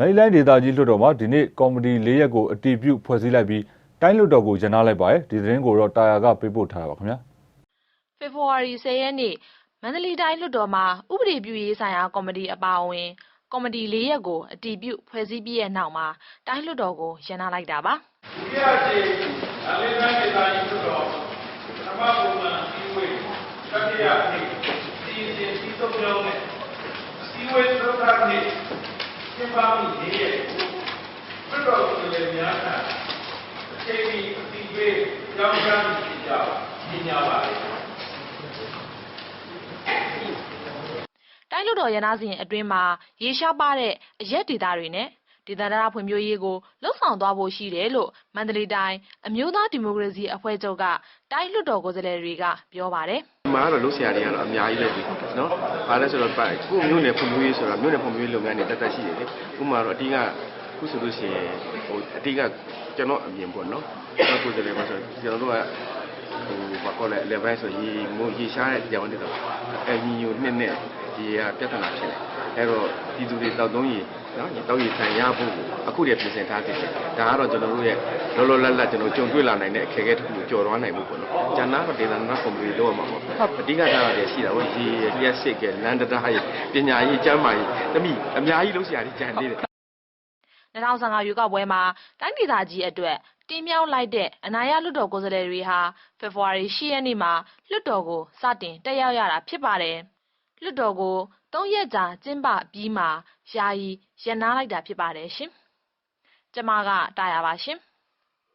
မန္တလေးတိုင်းဒေသကြီးလွှတ်တော်မှာဒီနေ့ကော်မတီ၄ရက်ကိုအတည်ပြုဖွဲ့စည်းလိုက်ပြီးတိုင်းလွှတ်တော်ကိုရန်နာလိုက်ပါတယ်ဒီသတင်းကိုတော့တာယာကပေးပို့ထားတာပါခင်ဗျာဖေဖော်ဝါရီ10ရက်နေ့မန္တလေးတိုင်းလွှတ်တော်မှာဥပဒေပြုရေးဆိုင်ရာကော်မတီအပါအဝင်ကော်မတီ၄ရက်ကိုအတည်ပြုဖွဲ့စည်းပြီးတဲ့နောက်မှာတိုင်းလွှတ်တော်ကိုရန်နာလိုက်တာပါဒုတိယအကြိမ်အလေးပိုင်းဒေသကြီးလွှတ်တော်ပထမပုံမှန်အစည်းအဝေးတတိယနေ့စီစဉ်ပြီးဆုံးလုံးနဲ့အစည်းအဝေးသုခနေ့ ကျင်းပမှုနေ့ရက်ကိုလွှတ်တော်ကိုယ်စားလှယ်များကအချိန်ပြီးအစည်းအဝေးကြောင်းကြမ်းပြကြပညာပါလေတိုင်းလွှတ်တော်ရန်နာစဉ်အတွင်းမှာရေရှားပါတဲ့အရက်ဒေသတွေနဲ့ဒေသန္တရဖွံ့ဖြိုးရေးကိုလှုပ်ဆောင်သွားဖို့ရှိတယ်လို့မန္တလေးတိုင်းအမျိုးသားဒီမိုကရေစီအဖွဲ့ချုပ်ကတိုင်းလွှတ်တော်ကိုယ်စားလှယ်တွေကပြောပါတယ်ဒီ မှာကတော့လှုပ်ရှားတွေကတော့အများကြီးပဲဒီနော်။ဘာလဲဆိုတော့ကိုယ်မျိုးနယ်ဖွံ့ဖြိုးရေးဆိုတာမျိုးနယ်ဖွံ့ဖြိုးရေးလုပ်ငန်းတွေတက်တက်ရှိတယ်လေ။ဥပမာတော့အတိကခုဆိုလို့ရှိရင်ဟိုအတိကကျွန်တော်အမြင်ပေါ့နော်။ကျွန်တော်ကိုယ်တိုင်ပါဆိုကျွန်တော်တို့ကဟိုဘာကောလဲ level ဆိုရေမိုးရေရှားတဲ့ကြောင်တွေတော့အညီညိုနှစ်နဲ့ဒီကပြဿနာဖြစ်နေ။ အဲတော့ဒီသူတွေတောက်သုံးရေနော်တောက်ရေဆန်ရဖို့အခုတည်းပြင်ဆင်ထားတယ်။ဒါကတော့ကျွန်တော်တို့ရဲ့လောလောလတ်လတ်ကျွန်တော်ကြုံတွေ့လာနိုင်တဲ့အခက်အခဲတစ်ခုကိုကျော်လွှားနိုင်မှုပေါ့နော်။ဂျန်နာကဒေသနာကွန်ပဏီလောက်ရမှာပေါ့။အဓိကထားတာရှိတာဟိုရေလျှက်စစ်ကလန်ဒတာရေးပညာရေးကျန်းမာရေးတမိအများကြီးလုံးစရာကြီးကြံသေးတယ်2015ရွေးကောက်ပွဲမှာတိုင်းဒေသကြီးအတွက်တင်မြှောက်လိုက်တဲ့အနာရလွှတ်တော်ကိုယ်စားလှယ်တွေဟာဖေဖော်ဝါရီ10ရက်နေ့မှာလွှတ်တော်ကိုစတင်တက်ရောက်ရတာဖြစ်ပါတယ်။လွှတ်တော်ကို 3ရက်ကြာကျင်းပပြီးမှ ယာယီရန်နာလိုက်တာ ဖြစ်ပါတယ်ရှင်။ကျမကတာယာပါရှင်။